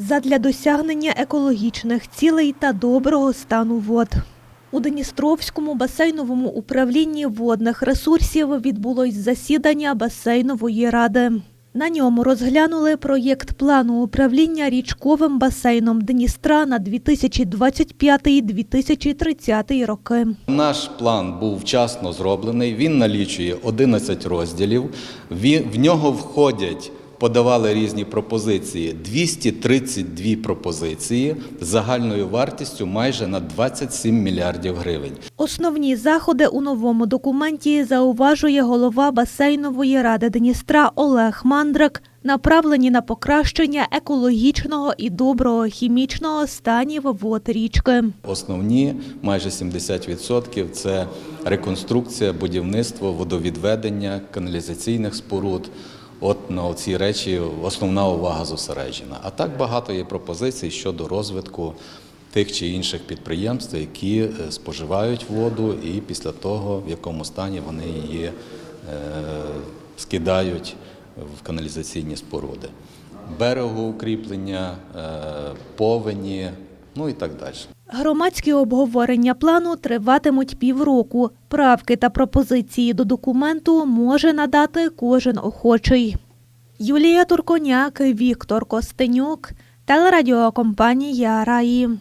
задля досягнення екологічних цілей та доброго стану вод. У Дністровському басейновому управлінні водних ресурсів відбулось засідання басейнової ради. На ньому розглянули проєкт плану управління річковим басейном Дністра на 2025-2030 роки. Наш план був вчасно зроблений. Він налічує 11 розділів. В нього входять, подавали різні пропозиції, 232 пропозиції з загальною вартістю майже на 27 мільярдів гривень. Основні заходи у новому документі зауважує голова басейнової ради Дністра Олег Мандрак, направлені на покращення екологічного і доброго хімічного станів вод річки. Основні майже 70% це реконструкція, будівництво, водовідведення, каналізаційних споруд. От на ці речі основна увага зосереджена. А так багато є пропозицій щодо розвитку тих чи інших підприємств, які е, споживають воду, і після того, в якому стані вони її е, скидають в каналізаційні споруди. Берегоукріплення, е, повені, ну і так далі. Громадські обговорення плану триватимуть півроку. Правки та пропозиції до документу може надати кожен охочий. Юлія Турконяк, Віктор Костенюк, телерадіокомпанія Раї.